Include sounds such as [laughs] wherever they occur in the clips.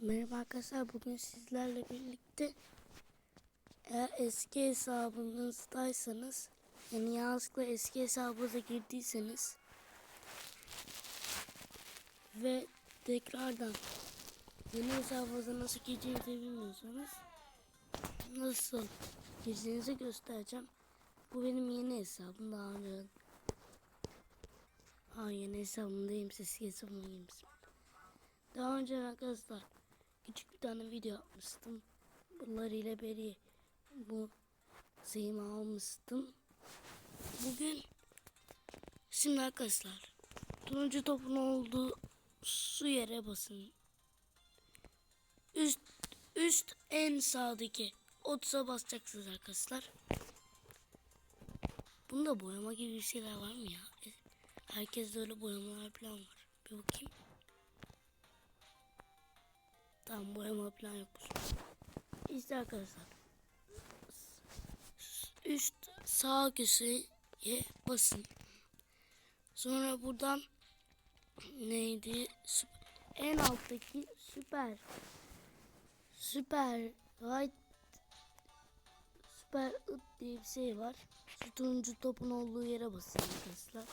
Merhaba arkadaşlar bugün sizlerle birlikte eğer eski hesabınızdaysanız yani yanlışlıkla eski hesabınıza girdiyseniz ve tekrardan yeni hesabınıza nasıl gireceğinizi bilmiyorsanız nasıl gireceğinizi göstereceğim. Bu benim yeni hesabım daha önce. Ha yeni hesabımdayım eski hesabımdayım. Daha önce arkadaşlar küçük bir tane video yapmıştım. Bunlar ile beri bu şeyimi almıştım. Bugün şimdi arkadaşlar turuncu topun olduğu su yere basın. Üst üst en sağdaki otsa basacaksınız arkadaşlar. Bunda boyama gibi bir şeyler var mı ya? Herkeste öyle boyamalar falan var. Bir bakayım. Tamam boyama falan yokmuş. İşte arkadaşlar. Üst sağ köşeye basın. Sonra buradan neydi? En alttaki süper. Süper right süper ıt diye bir şey var. Şu turuncu topun olduğu yere basın arkadaşlar.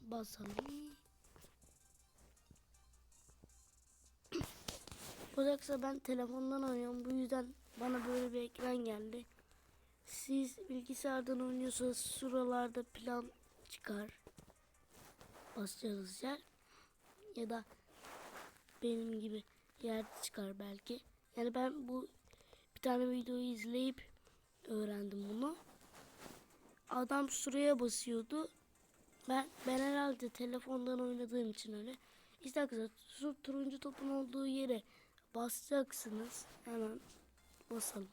Basalım. Yoksa ben telefondan oynuyorum. Bu yüzden bana böyle bir ekran geldi. Siz bilgisayardan oynuyorsanız şuralarda plan çıkar. Basacağınız yer. Ya da benim gibi yer çıkar belki. Yani ben bu bir tane videoyu izleyip öğrendim bunu. Adam şuraya basıyordu. Ben ben herhalde telefondan oynadığım için öyle. İşte arkadaşlar şu turuncu topun olduğu yere basacaksınız. Hemen basalım.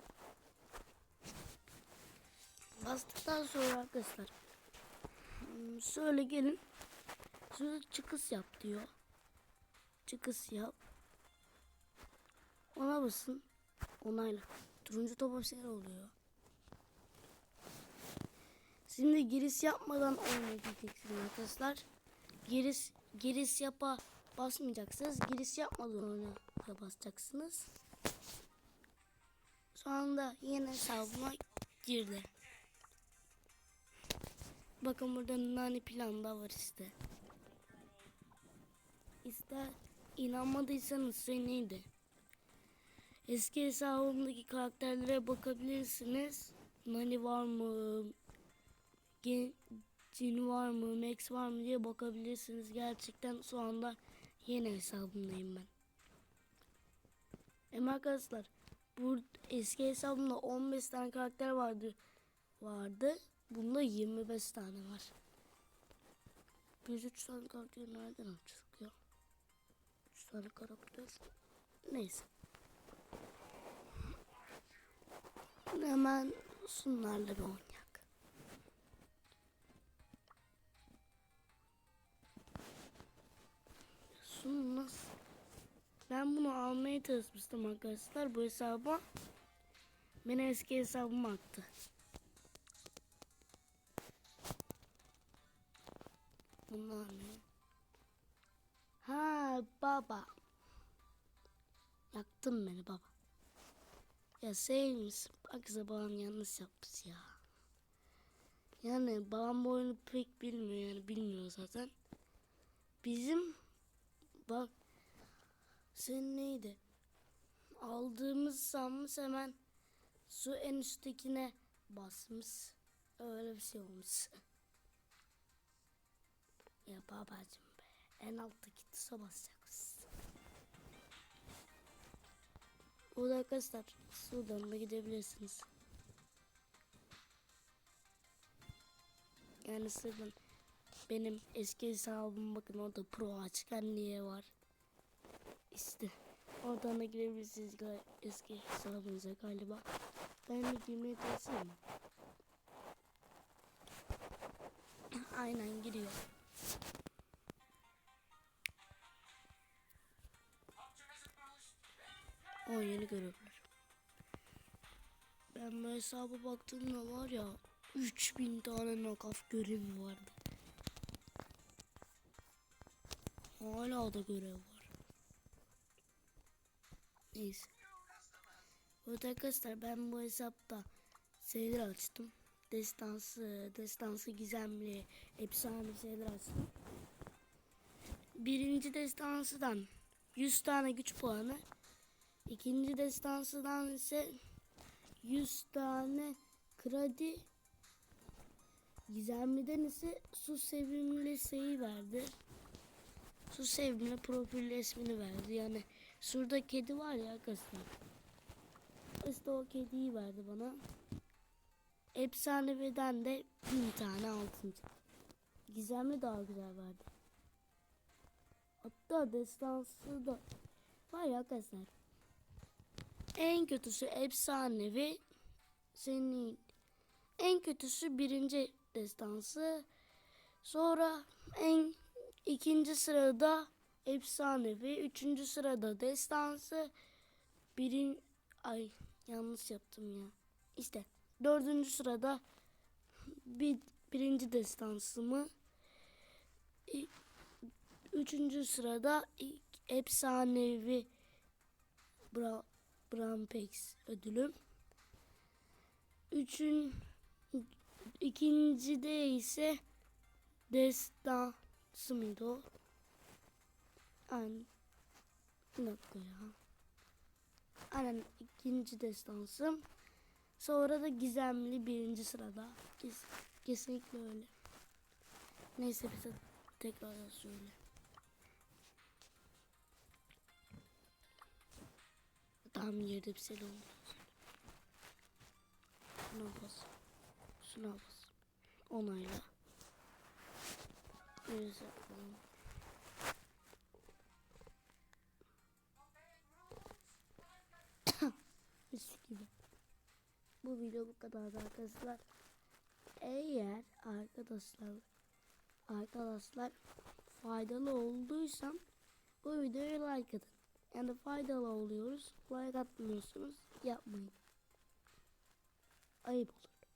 Bastıktan sonra arkadaşlar hmm, şöyle gelin. Şurada çıkış yap diyor. Çıkış yap. Ona basın. Onayla. Turuncu topa şeyler oluyor. Şimdi giriş yapmadan oynayacaksınız arkadaşlar. Giriş giriş yapa basmayacaksınız. Giriş yapmadan oynaya basacaksınız. Anda yeni hesabıma girdi. Bakın burada nani plan da var işte. İster inanmadıysanız neydi? Eski hesabımdaki karakterlere bakabilirsiniz. Nani var mı? Gen Cin var mı? Max var mı diye bakabilirsiniz. Gerçekten şu anda yeni hesabımdayım ben. Hem arkadaşlar bu eski hesabımda 15 tane karakter vardı. Vardı. Bunda 25 tane var. Biz 3 tane karakter nereden açtık ya? 3 tane karakter. Neyse. Hemen şunlarla bir oynayak. Ben bunu almaya çalışmıştım arkadaşlar bu hesaba. Beni eski hesabıma attı. Bunlar ne? Ha baba. Yaktın beni baba. Ya sevmiş. Bak babam yanlış yapmış ya. Yani babam bu oyunu pek bilmiyor yani bilmiyor zaten. Bizim bak sen neydi? Aldığımız sanmış hemen su en üsttekine basmış. Öyle bir şey olmuş. [laughs] Ya babacım be. En alttaki tuşa basacaksın. Burada arkadaşlar sudan da gidebilirsiniz. Yani sırrın benim eski hesabım bakın orada pro açık niye var. İşte oradan da girebilirsiniz eski hesabınıza galiba. Ben de girmeye çalışayım? [clears throat] Aynen giriyor. O yeni görevler. Ben bu hesaba baktığımda var ya 3000 tane nakaf görevi vardı. Hala da görev var. Neyse. Evet arkadaşlar ben bu hesapta şeyler açtım. Destansı, destansı gizemli, efsane şeyler açtım. Birinci destansıdan 100 tane güç puanı. ikinci destansıdan ise 100 tane kredi. Gizemliden ise su sevimli şeyi verdi. Su sevimli profil resmini verdi. Yani şurada kedi var ya arkadaşlar. İşte o kediyi verdi bana. Efsaneviden de bin tane altın çıktı. Gizemli daha güzel verdi. Hatta destansı da var ya arkadaşlar. En kötüsü efsanevi senin en kötüsü birinci destansı. Sonra en ikinci sırada efsanevi. Üçüncü sırada destansı. Birin ay yanlış yaptım ya. İşte dördüncü sırada bir, birinci destansımı. Üçüncü sırada efsanevi Bra Brampex ödülüm. Üçün ikincide ise destansı mıydı o? Aynen. Bir dakika ya. Aynen ikinci destansım. Sonra da gizemli birinci sırada. Kes, kesinlikle öyle. Neyse bize tekrar söyle. Tam yerde bir şey oldu. Şuna bas. Şuna bas. Onayla. Neyse. yapalım. Bu video bu kadar arkadaşlar. Eğer arkadaşlar arkadaşlar faydalı olduysam bu videoya like atın. Yani faydalı oluyoruz. Like atmıyorsunuz. Yapmayın. Ayıp olur.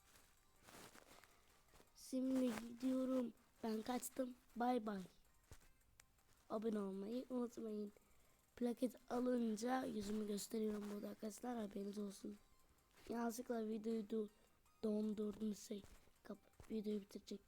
Şimdi gidiyorum. Ben kaçtım. Bay bay. Abone olmayı unutmayın. Plaket alınca yüzümü gösteriyorum burada arkadaşlar. Haberiniz olsun. Yanlışlıkla videoyu du- dondurdum şey. Kap videoyu bitirecek.